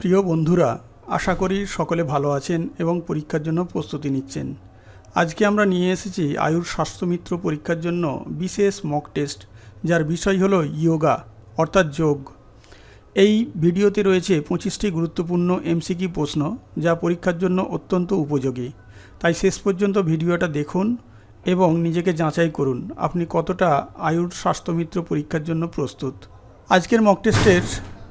প্রিয় বন্ধুরা, আশা করি সকলে ভালো আছেন এবং পরীক্ষার জন্য প্রস্তুতি নিচ্ছেন। আজকে আমরা নিয়ে এসেছি আয়ুর স্বাস্থ্যমিত্র পরীক্ষার জন্য বিশেষ মক টেস্ট যার বিষয় হলো ইয়োগা অর্থাৎ যোগ। এই ভিডিওতে রয়েছে পঁচিশটি গুরুত্বপূর্ণ এমসিকিউ প্রশ্ন, যা পরীক্ষার জন্য অত্যন্ত উপযোগী। তাই শেষ পর্যন্ত ভিডিওটা দেখুন এবং নিজেকে যাচাই করুন, আপনি কতটা আয়ুর স্বাস্থ্যমিত্র পরীক্ষার জন্য প্রস্তুত। আজকের মক টেস্টের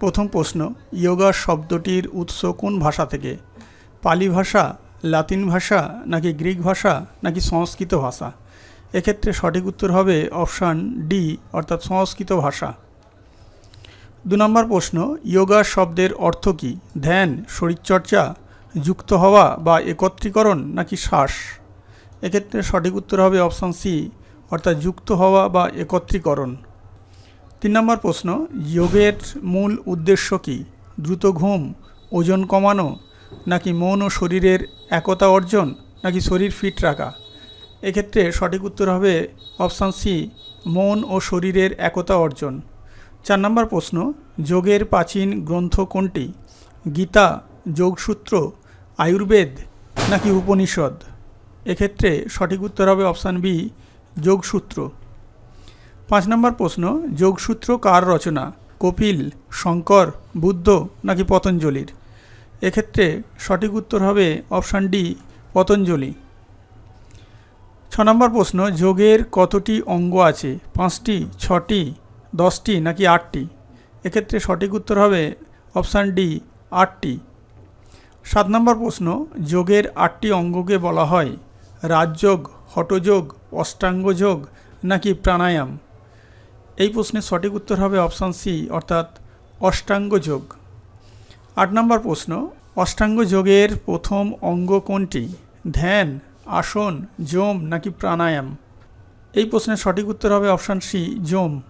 প্রথম প্রশ্ন, ইয়োগা শব্দটির উৎস কোন ভাষা থেকে? পালি ভাষা, লাতিন ভাষা, নাকি গ্রিক ভাষা, নাকি সংস্কৃত ভাষা? এক্ষেত্রে সঠিক উত্তর হবে অপশান ডি, অর্থাৎ সংস্কৃত ভাষা। দু নম্বর প্রশ্ন, ইয়োগা শব্দের অর্থ কী? ধ্যান, শরীরচর্চা, যুক্ত হওয়া বা একত্রীকরণ, নাকি শ্বাস? এক্ষেত্রে সঠিক উত্তর হবে অপশান সি, অর্থাৎ যুক্ত হওয়া বা একত্রীকরণ। তিন নম্বর প্রশ্ন, যোগের মূল উদ্দেশ্য কি? দ্রুত ঘুম, ওজন কমানো, নাকি মন ও শরীরের একতা অর্জন, নাকি শরীর ফিট রাখা? এক্ষেত্রে সঠিক উত্তর হবে অপশান সি মন ও শরীরের একতা অর্জন। চার নম্বর প্রশ্ন, যোগের প্রাচীন গ্রন্থ কোনটি? গীতা, যোগসূত্র, আয়ুর্বেদ, নাকি উপনিষদ? এক্ষেত্রে সঠিক উত্তর হবে অপশান বি যোগসূত্র। পাঁচ নম্বর প্রশ্ন, যোগসূত্র কার রচনা? কপিল, শঙ্কর, বুদ্ধ নাকি পতঞ্জলির? এক্ষেত্রে সঠিক উত্তর হবে অপশান ডি, পতঞ্জলি। ছ নম্বর প্রশ্ন, যোগের কতটি অঙ্গ আছে? পাঁচটি, ছটি, দশটি নাকি আটটি? এক্ষেত্রে সঠিক উত্তর হবে অপশান ডি, আটটি। সাত নম্বর প্রশ্ন, যোগের আটটি অঙ্গকে বলা হয় রাজযোগ, হটযোগ অষ্টাঙ্গ যোগ নাকি প্রাণায়াম? এই প্রশ্নের সঠিক উত্তর হবে অপশান সি, অর্থাৎ অষ্টাঙ্গ যোগ। আট নম্বর প্রশ্ন, অষ্টাঙ্গ যোগের প্রথম অঙ্গ কোনটি? ধ্যান, আসন, যোম নাকি প্রাণায়াম? এই প্রশ্নের সঠিক উত্তর হবে অপশান সি, যোম।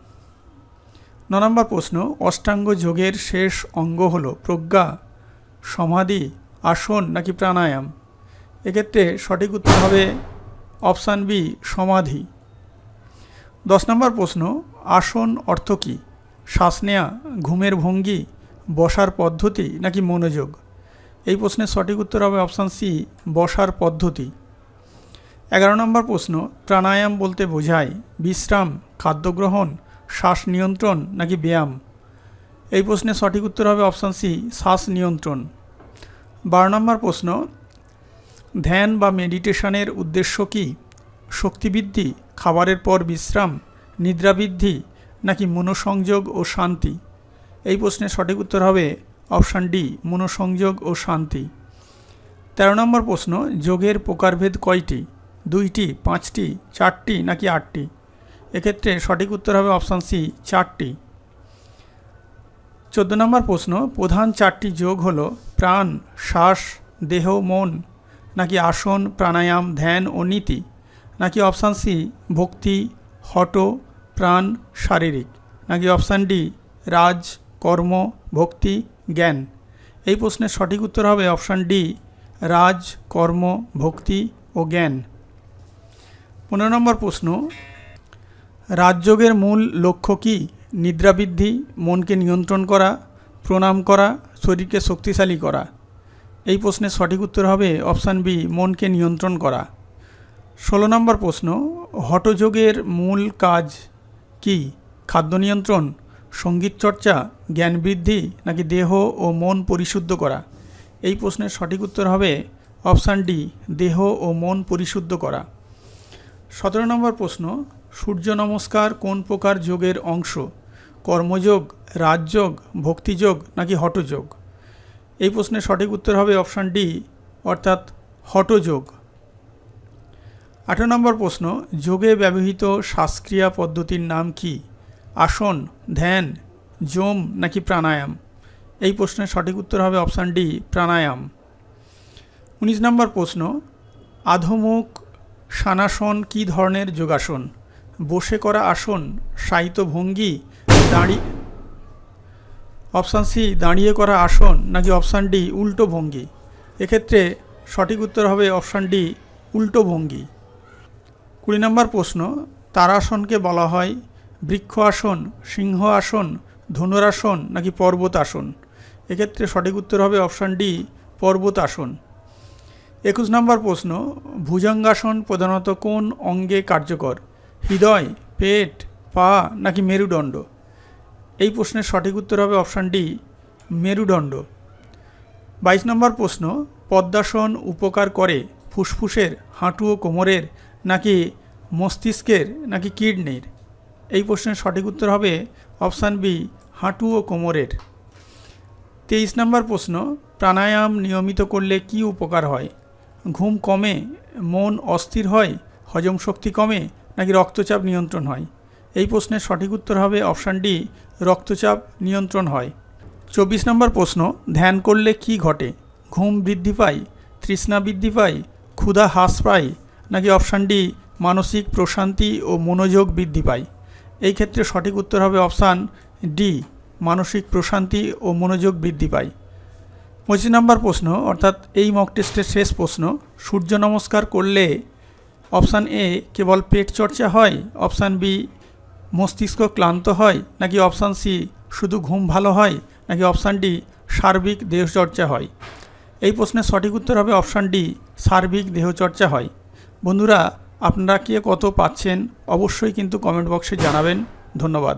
ন নম্বর প্রশ্ন, অষ্টাঙ্গ যোগের শেষ অঙ্গ হল প্রজ্ঞা, সমাধি, আসন নাকি প্রাণায়াম? এক্ষেত্রে সঠিক উত্তর হবে অপশান বি, সমাধি। দশ নম্বর প্রশ্ন আসন অর্থ কী? শ্বাস নেয়া, ঘুমের ভঙ্গি, বসার পদ্ধতি নাকি মনোযোগ? এই প্রশ্নের সঠিক উত্তর হবে অপশান সি, বসার পদ্ধতি। এগারো নম্বর প্রশ্ন, প্রাণায়াম বলতে বোঝায় বিশ্রাম, খাদ্যগ্রহণ, শ্বাস নিয়ন্ত্রণ নাকি ব্যায়াম? এই প্রশ্নের সঠিক উত্তর হবে অপশান সি, শ্বাস নিয়ন্ত্রণ। বারো নম্বর প্রশ্ন, ধ্যান বা মেডিটেশনের উদ্দেশ্য কী? শক্তিবৃদ্ধি, খাবারের পর বিশ্রাম নিদ্রাবৃদ্ধি নাকি মনোসংযোগ ও শান্তি? এই প্রশ্নের সঠিক উত্তর হবে অপশান ডি, মনোসংযোগ ও শান্তি। তেরো নম্বর প্রশ্ন, যোগের প্রকারভেদ কয়টি? দুইটি, পাঁচটি, চারটি নাকি আটটি? এক্ষেত্রে সঠিক উত্তর হবে অপশান সি, চারটি। চোদ্দ নম্বর প্রশ্ন, প্রধান চারটি যোগ হল প্রাণ, শ্বাস, দেহ, মন, নাকি আসন, প্রাণায়াম, ধ্যান ও নীতি? নাকি অপশান সি, ভক্তি হট, প্রাণ, শারীরিক, নাকি অপশান ডি, রাজ, কর্ম, ভক্তি, জ্ঞান? এই প্রশ্নের সঠিক উত্তর হবে অপশান ডি, রাজ, কর্ম, ভক্তি ও জ্ঞান। পনেরো নম্বর প্রশ্ন, রাজযোগের মূল লক্ষ্য কী? নিদ্রাবৃদ্ধি মনকে নিয়ন্ত্রণ করা, প্রণাম করা, শরীরকে শক্তিশালী করা? এই প্রশ্নের সঠিক উত্তর হবে অপশান বি, মনকে নিয়ন্ত্রণ করা। ষোলো নম্বর প্রশ্ন হঠযোগের মূল কাজ কি? খাদ্য নিয়ন্ত্রণ, সংগীত চর্চা, জ্ঞান বৃদ্ধি, নাকি দেহ ও মন পরিশুদ্ধ করা? এই প্রশ্নের সঠিক উত্তর হবে অপশান ডি, দেহ ও মন পরিশুদ্ধ করা। সতেরো নম্বর প্রশ্ন, সূর্য নমস্কার কোন প্রকার যোগের অংশ? কর্মযোগ, রাজযোগ, ভক্তিযোগ, নাকি হঠযোগ এই প্রশ্নের সঠিক উত্তর হবে অপশান ডি, অর্থাৎ হঠযোগ আঠারো নম্বর প্রশ্ন, যোগে ব্যবহৃত শ্বাসক্রিয়া পদ্ধতির নাম কি? আসন, ধ্যান, যোম নাকি প্রাণায়াম? এই প্রশ্নের সঠিক উত্তর হবে অপশান ডি, প্রাণায়াম। উনিশ নম্বর প্রশ্ন, আধমুখ সানাসন কী ধরনের যোগাসন? বসে করা আসন সাহিত্য ভঙ্গি, দাঁড়ি, অপশান সি, দাঁড়িয়ে করা আসন নাকি অপশান ডি, উল্টো ভঙ্গি? এক্ষেত্রে সঠিক উত্তর হবে অপশান ডি, উল্টো ভঙ্গি। কুড়ি নম্বর প্রশ্ন, তারাসনকে বলা হয় বৃক্ষ আসন সিংহ আসন ধনুরাসন নাকি পর্বত আসন এক্ষেত্রে সঠিক উত্তর হবে অপশান ডি, পর্বতাসন। একুশ নম্বর প্রশ্ন, ভুজঙ্গাসন প্রধানত কোন অঙ্গে কার্যকর? হৃদয়, পেট, পা নাকি মেরুদণ্ড? এই প্রশ্নের সঠিক উত্তর হবে অপশান ডি, মেরুদণ্ড। বাইশ নম্বর প্রশ্ন, পদ্মাসন উপকার করে ফুসফুসের, হাঁটু ও কোমরের নাকি মস্তিষ্কের নাকি কিডনির? এই প্রশ্নের সঠিক উত্তর হবে অপশান বি, হাঁটু ও কোমরের। তেইশ নম্বর প্রশ্ন, প্রাণায়াম নিয়মিত করলে কি উপকার হয়? ঘুম কমে, মন অস্থির হয়, হজম শক্তি কমে, নাকি রক্তচাপ নিয়ন্ত্রণ হয়? এই প্রশ্নের সঠিক উত্তর হবে অপশান ডি, রক্তচাপ নিয়ন্ত্রণ হয়। চব্বিশ নম্বর প্রশ্ন, ধ্যান করলে কি ঘটে? ঘুম বৃদ্ধি পায়, তৃষ্ণা বৃদ্ধি পায়, ক্ষুধা হ্রাস পায় নাকি অপশান ডি, মানসিক প্রশান্তি ও মনোযোগ বৃদ্ধি পায়? এই ক্ষেত্রে সঠিক উত্তর হবে অপশান ডি, মানসিক প্রশান্তি ও মনোযোগ বৃদ্ধি পায়। পঁচিশ নম্বর প্রশ্ন, অর্থাৎ এই মক টেস্টের শেষ প্রশ্ন, সূর্য নমস্কার করলে অপশান এ কেবল পেট চর্চা হয়, অপশান বি মস্তিষ্ক ক্লান্ত হয়, নাকি অপশান সি শুধু ঘুম ভালো হয়, নাকি অপশান ডি সার্বিক দেহচর্চা হয়? এই প্রশ্নের সঠিক উত্তর হবে অপশান ডি, সার্বিক দেহচর্চা হয়। বন্ধুরা আপনারা কে কত পাচ্ছেন অবশ্যই কিন্তু কমেন্ট বক্সে জানাবেন। ধন্যবাদ।